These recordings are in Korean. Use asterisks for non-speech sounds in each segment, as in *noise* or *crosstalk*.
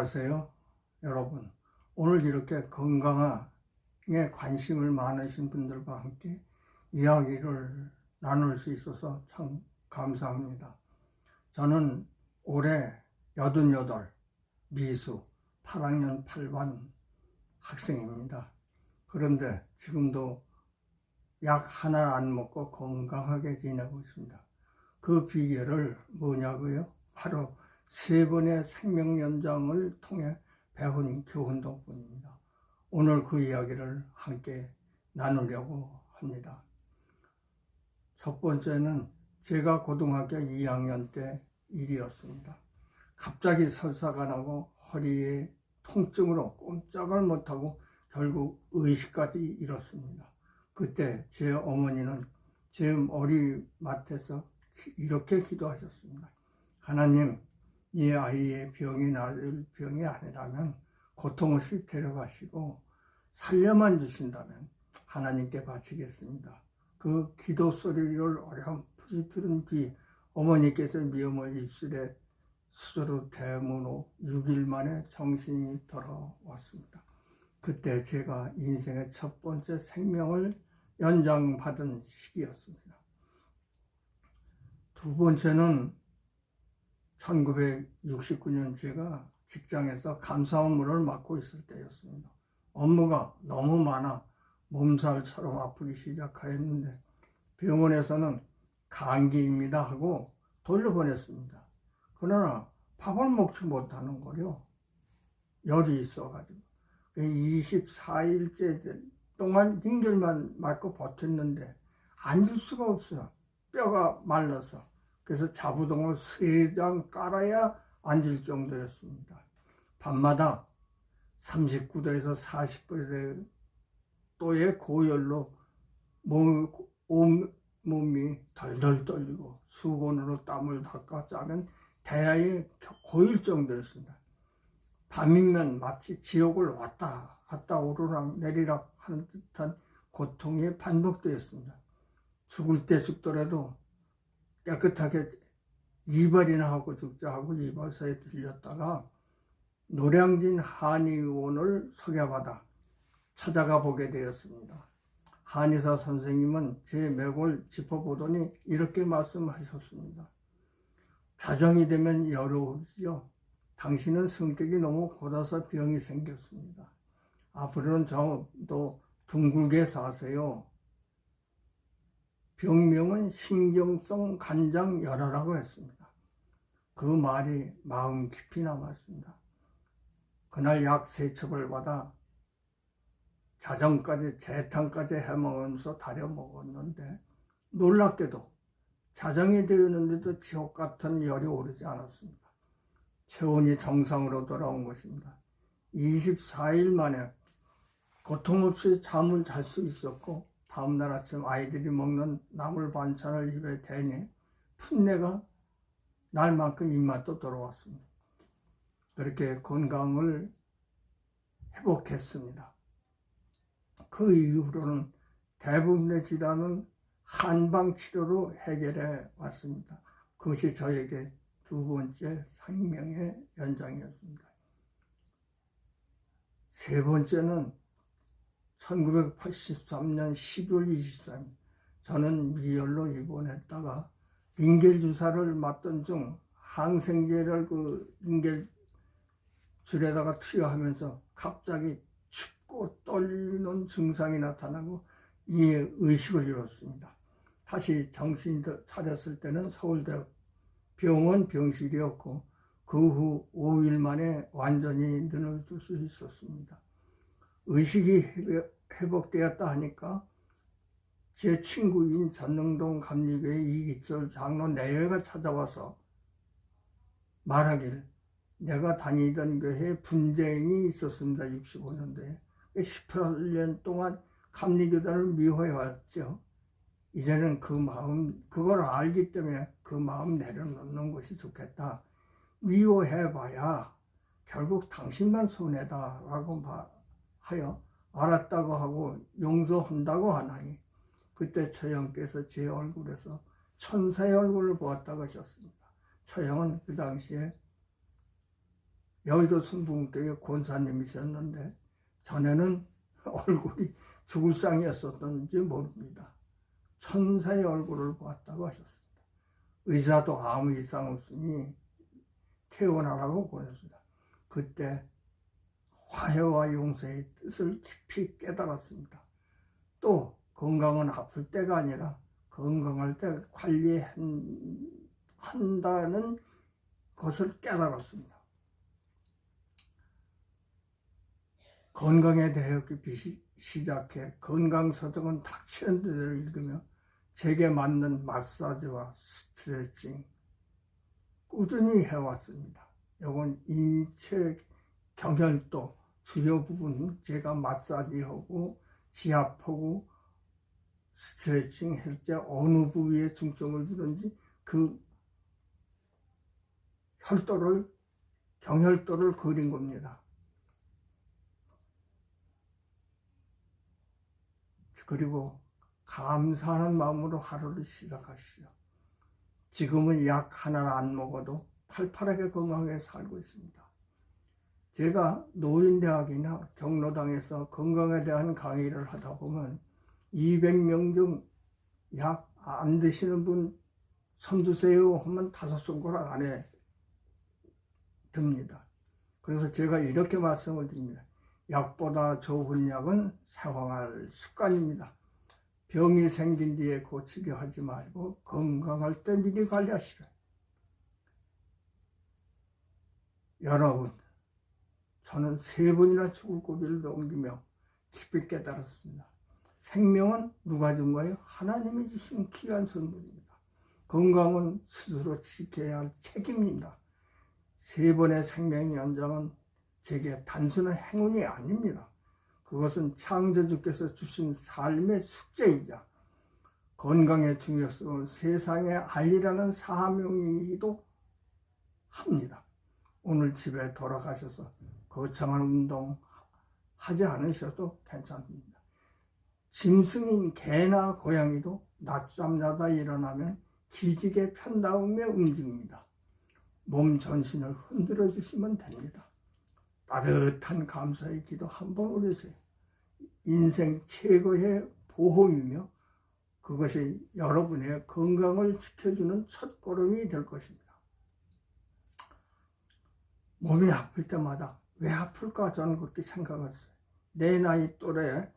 안녕하세요, 여러분. 오늘 이렇게 건강에 관심을 많으신 분들과 함께 이야기를 나눌 수 있어서 참 감사합니다. 저는 올해 88 미수 8학년 8반 학생입니다. 그런데 지금도 약 하나 안 먹고 건강하게 지내고 있습니다. 그 비결을 뭐냐고요? 바로 세 번의 생명 연장을 통해 배운 교훈 덕분입니다. 오늘 그 이야기를 함께 나누려고 합니다. 첫 번째는 제가 고등학교 2학년 때 일이었습니다. 갑자기 설사가 나고 허리에 통증으로 꼼짝을 못하고 결국 의식까지 잃었습니다. 그때 제 어머니는 제 머리맡에서 이렇게 기도하셨습니다. 하나님, 이 아이의 병이 나을 병이 아니라면 고통 없이 데려가시고 살려만 주신다면 하나님께 바치겠습니다. 그 기도 소리를 어렴풋이 들은 뒤 어머니께서 미움을 입술에 수저로 대문호 6일 만에 정신이 돌아왔습니다. 그때 제가 인생의 첫 번째 생명을 연장받은 시기였습니다. 두 번째는 1969년 제가 직장에서 감사 업무를 맡고 있을 때였습니다. 업무가 너무 많아 몸살처럼 아프기 시작하였는데 병원에서는 감기입니다 하고 돌려보냈습니다. 그러나 밥을 먹지 못하는 거요. 열이 있어가지고 24일째 동안 링겔만 맞고 버텼는데 앉을 수가 없어요. 뼈가 말라서. 그래서 자부동을 세 장 깔아야 앉을 정도였습니다. 밤마다 39도에서 40도의 고열로 몸, 온 몸이 덜덜 떨리고 수건으로 땀을 닦아 짜면 대야에 고일 정도였습니다. 밤이면 마치 지옥을 왔다 갔다 오르락 내리락 하는 듯한 고통이 반복되었습니다. 죽을 때 죽더라도 깨끗하게 이발이나 하고 죽자 하고 이발소에 들렸다가 노량진 한의원을 소개받아 찾아가 보게 되었습니다. 한의사 선생님은 제 맥을 짚어보더니 이렇게 말씀하셨습니다. 가정이 되면 여로우죠. 당신은 성격이 너무 고라서 병이 생겼습니다. 앞으로는 저도 둥글게 사세요. 병명은 신경성 간장 열화라고 했습니다. 그 말이 마음 깊이 남았습니다. 그날 약 세 첩을 받아 자정까지 재탕까지 해먹으면서 다려 먹었는데 놀랍게도 자정이 되었는데도 지옥 같은 열이 오르지 않았습니다. 체온이 정상으로 돌아온 것입니다. 24일 만에 고통 없이 잠을 잘 수 있었고 다음날 아침 아이들이 먹는 나물 반찬을 입에 대니 풋내가 날만큼 입맛도 돌아왔습니다. 그렇게 건강을 회복했습니다. 그 이후로는 대부분의 질환은 한방 치료로 해결해 왔습니다. 그것이 저에게 두 번째 생명의 연장이었습니다. 세 번째는 1983년 12월 23일 저는 미열로 입원했다가 링겔 주사를 맞던 중 항생제를 그 링겔 줄에다가 투여하면서 갑자기 춥고 떨리는 증상이 나타나고 이에 의식을 잃었습니다. 다시 정신이 차렸을 때는 서울대 병원 병실이었고 그 후 5일 만에 완전히 눈을 뜰 수 있었습니다. 의식이 회복되었다 하니까 제 친구인 전능동 감리교회 이기철 장로 내외가 찾아와서 말하길 내가 다니던 교회에 분쟁이 있었습니다. 65년도에. 18년 동안 감리교단을 미워해 왔죠. 이제는 그 마음, 그걸 알기 때문에 그 마음 내려놓는 것이 좋겠다. 미워해봐야 결국 당신만 손해다라고 하여 알았다고 하고 용서한다고 하나니 그때 처형께서 제 얼굴에서 천사의 얼굴을 보았다고 하셨습니다. 처형은 그 당시에 여의도 순분교의 권사님이셨는데 전에는 *laughs* 얼굴이 죽을 상이었었던지 모릅니다. 천사의 얼굴을 보았다고 하셨습니다. 의사도 아무 이상 없으니 태어나라고 보냈습니다. 그때 화해와 용서의 뜻을 깊이 깨달았습니다. 또 건강은 아플 때가 아니라 건강할 때 관리한다는 것을 깨달았습니다. 건강에 대해 시작해 건강서적은 닥치는 대로 읽으며 제게 맞는 마사지와 스트레칭 꾸준히 해왔습니다. 이건 인체 경혈도 주요 부분 제가 마사지하고 지압하고 스트레칭 할 때 어느 부위에 중점을 두는지 그 혈도를 경혈도를 그린 겁니다. 그리고 감사하는 마음으로 하루를 시작하시죠. 지금은 약 하나를 안 먹어도 팔팔하게 건강하게 살고 있습니다. 제가 노인대학이나 경로당에서 건강에 대한 강의를 하다 보면 200명 중 약 안 드시는 분 손드세요 하면 다섯 손가락 안에 듭니다. 그래서 제가 이렇게 말씀을 드립니다. 약보다 좋은 약은 사용할 습관입니다. 병이 생긴 뒤에 고치려 하지 말고 건강할 때 미리 관리하시라. 여러분, 저는 세 번이나 죽을 고비를 넘기며 깊이 깨달았습니다. 생명은 누가 준 거예요? 하나님이 주신 귀한 선물입니다. 건강은 스스로 지켜야 할 책임입니다. 세 번의 생명 연장은 제게 단순한 행운이 아닙니다. 그것은 창조주께서 주신 삶의 숙제이자 건강의 중요성을 세상에 알리라는 사명이기도 합니다. 오늘 집에 돌아가셔서 거창한 운동 하지 않으셔도 괜찮습니다. 짐승인 개나 고양이도 낮잠 자다 일어나면 기지개 편다음에 움직입니다. 몸 전신을 흔들어 주시면 됩니다. 따뜻한 감사의 기도 한번 올리세요. 인생 최고의 보험이며 그것이 여러분의 건강을 지켜주는 첫 걸음이 될 것입니다. 몸이 아플 때마다 왜 아플까 저는 그렇게 생각했어요. 내 나이 또래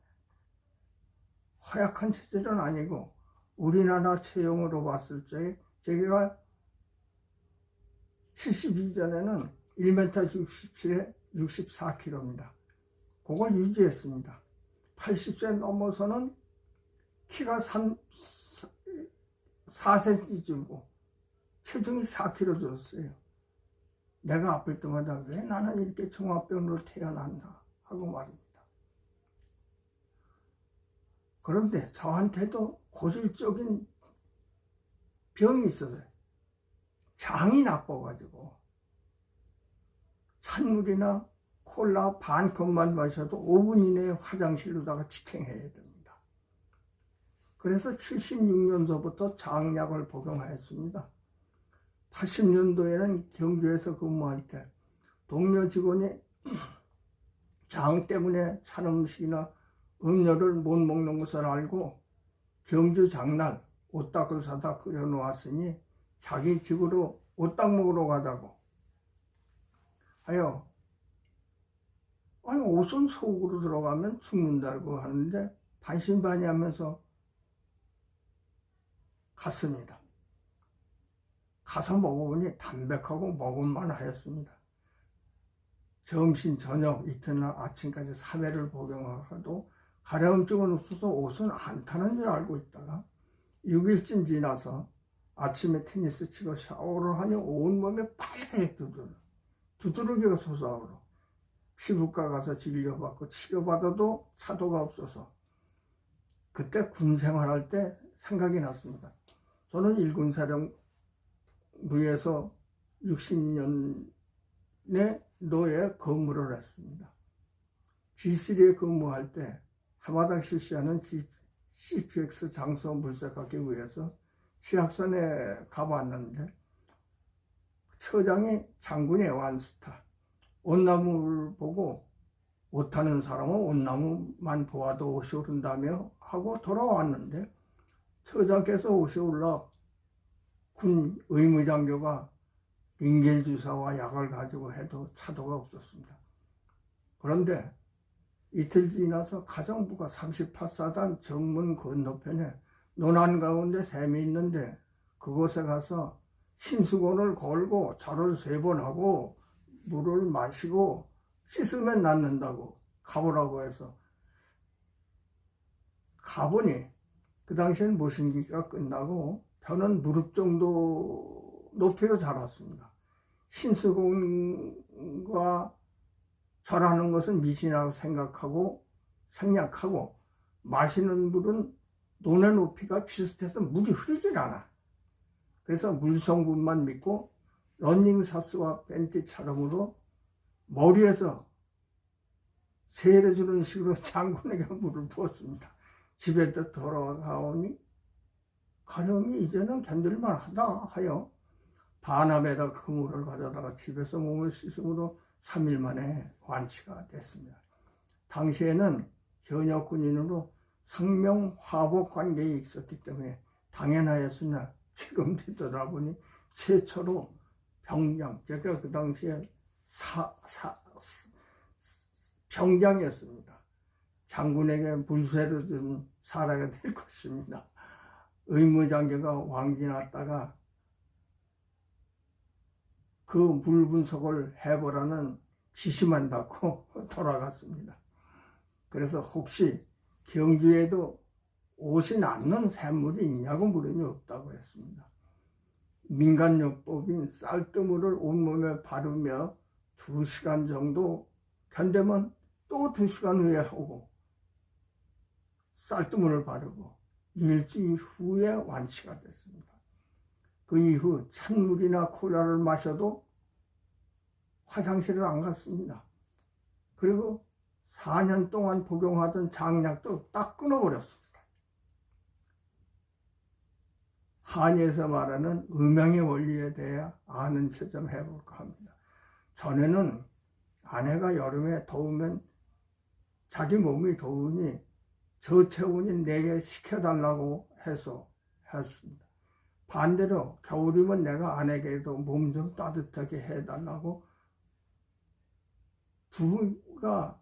허약한 체질은 아니고 우리나라 체형으로 봤을 때 제가 70 이전에는 1m 67에 64kg입니다. 그걸 유지했습니다. 80세 넘어서는 키가 3, 4cm 줄고 체중이 4kg 줄었어요. 내가 아플 때마다 왜 나는 이렇게 종합병으로 태어난다 하고 말입니다. 그런데 저한테도 고질적인 병이 있어서요. 장이 나빠가지고 찬물이나 콜라 반 컵만 마셔도 5분 이내에 화장실로다가 직행해야 됩니다. 그래서 76년도부터 장약을 복용하였습니다. 80년도에는 경주에서 근무할 때 동료 직원이 *clears throat* 장 때문에 찬 음식이나 음료를 못 먹는 것을 알고 경주 장날 오딱을 사다 끓여 놓았으니 자기 집으로 오딱 먹으러 가자고 하여 아니 옷은 속으로 들어가면 죽는다고 하는데 반신반의하면서 갔습니다. 가서 먹어보니 담백하고 먹을만 하였습니다. 점심, 저녁, 이튿날 아침까지 3회를 복용하도 가려움증은 없어서 옷은 안 타는 줄 알고 있다가 6일쯤 지나서 아침에 테니스 치고 샤워를 하니 온몸에 빨갛게 두드러, 두드러기가 솟아오르 피부과 가서 진료받고 치료받아도 사도가 없어서 그때 군 생활할 때 생각이 났습니다. 저는 일군 사령 부에서 60년에 노예 근무를 했습니다. G3에 근무할 때 해마다 실시하는 CPX 장소 물색하기 위해서 시학선에 가봤는데 처장이 장군의 완스타 온나무를 보고 옷하는 사람은 온나무만 보아도 옷이 오른다며 하고 돌아왔는데 처자께서 옷이 올라 군 의무장교가 링겔 주사와 약을 가지고 해도 차도가 없었습니다. 그런데 이틀 지나서 가정부가 38사단 정문 건너편에 논안 가운데 샘이 있는데 그곳에 가서 흰수건을 걸고 절을 세 번 하고 물을 마시고 씻으면 낫는다고 가보라고 해서 가보니 그 당시엔 모신기가 끝나고 벼는 무릎 정도 높이로 자랐습니다. 신수공과 절하는 것은 미신이라고 생각하고 생략하고 마시는 물은 논의 높이가 비슷해서 물이 흐르질 않아. 그래서 물 성분만 믿고 런닝사스와 벤티처럼으로 머리에서 세례 주는 식으로 *laughs* 장군에게 물을 부었습니다. 집에 돌아가오니 가령이 이제는 견딜만 하다 하여 반함에다 그 물을 가져다가 집에서 몸을 씻음으로 3일 만에 완치가 됐습니다. 당시에는 현역 군인으로 상명 화복 관계에 있었기 때문에 당연하였으나 지금 뒤돌아보니 최초로 병장, 제가 그 당시에 사, 사, 병장이었습니다. 장군에게 물쇠를 준 사라가 될 것입니다. 의무장교가 왕진났다가 그 물 분석을 해보라는 지시만 받고 *laughs* 돌아갔습니다. 그래서 혹시 경주에도 옷이 남는 샘물이 있냐고 물으니 없다고 했습니다. 민간요법인 쌀뜨물을 온몸에 바르며 두 시간 정도 견디면 또두 시간 후에 하고 쌀뜨물을 바르고 일주일 후에 완치가 됐습니다. 그 이후 찬물이나 콜라를 마셔도 화장실을 안 갔습니다. 그리고 4년 동안 복용하던 장약도 딱 끊어버렸습니다. 한의에서 말하는 음양의 원리에 대해 아는 체좀 해볼까 합니다. 전에는 아내가 여름에 더우면 자기 몸이 더우니 저체온인 내게 시켜달라고 해서 했습니다. 반대로 겨울이면 내가 아내에게도 몸 좀 따뜻하게 해달라고 부부가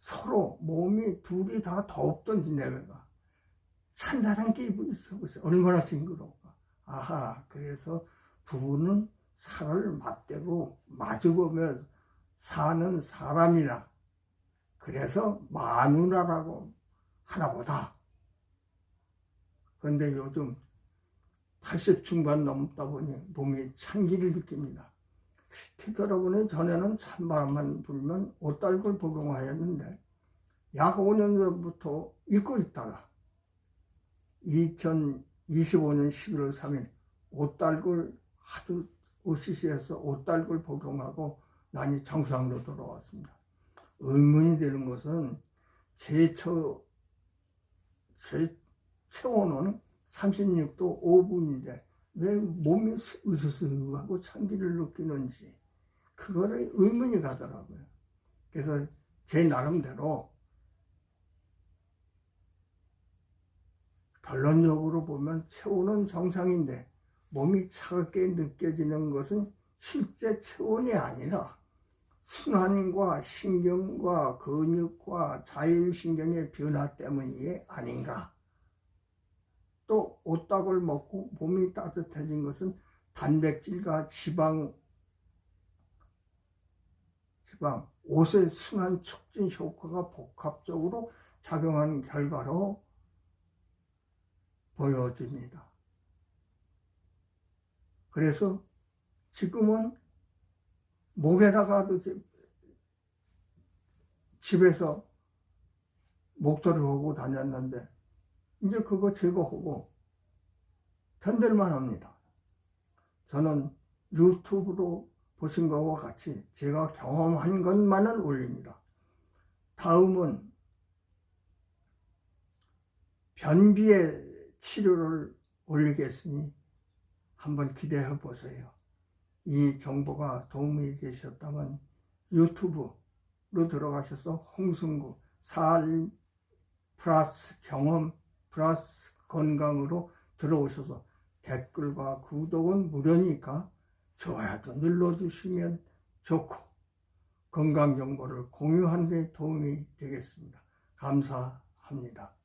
서로 몸이 둘이 다 덥던지 내외가 찬사람끼리 있어 보세요. 얼마나 징그러울까. 아하, 그래서 부부는 살을 맞대고 마주보며 사는 사람이라. 그래서 마누라라고 하나보다. 그런데 요즘 80 중반 넘다 보니 몸이 찬기를 느낍니다. 뒤돌아보니 전에는 찬바람만 불면 옷달굴 복용하였는데 약 5년 전부터 입고 있다가 2025년 11월 3일 옷달굴 하도 OCC에서 옷달굴 복용하고 난이 정상으로 돌아왔습니다. 의문이 되는 것은 제, 처, 제 체온은 36도 5분인데 왜 몸이 으스스하고 찬기를 느끼는지 그거를 의문이 가더라고요. 그래서 제 나름대로 결론적으로 보면 체온은 정상인데 몸이 차갑게 느껴지는 것은 실제 체온이 아니라 순환과 신경과 근육과 자율신경의 변화 때문이 아닌가. 또 오딱을 먹고 몸이 따뜻해진 것은 단백질과 지방, 지방, 옷의 순환 촉진 효과가 복합적으로 작용한 결과로 보여집니다. 그래서 지금은 목에다가도 집에서 목도를 하고 다녔는데 이제 그거 제거하고 견딜만 합니다. 저는 유튜브로 보신 것과 같이 제가 경험한 것만을 올립니다. 다음은 변비의 치료를 올리겠으니 한번 기대해 보세요. 이 정보가 도움이 되셨다면 유튜브로 들어가셔서 홍승구 삶 플러스 경험 플러스 건강으로 들어오셔서 댓글과 구독은 무료니까 좋아요도 눌러주시면 좋고 건강 정보를 공유하는 데 도움이 되겠습니다. 감사합니다.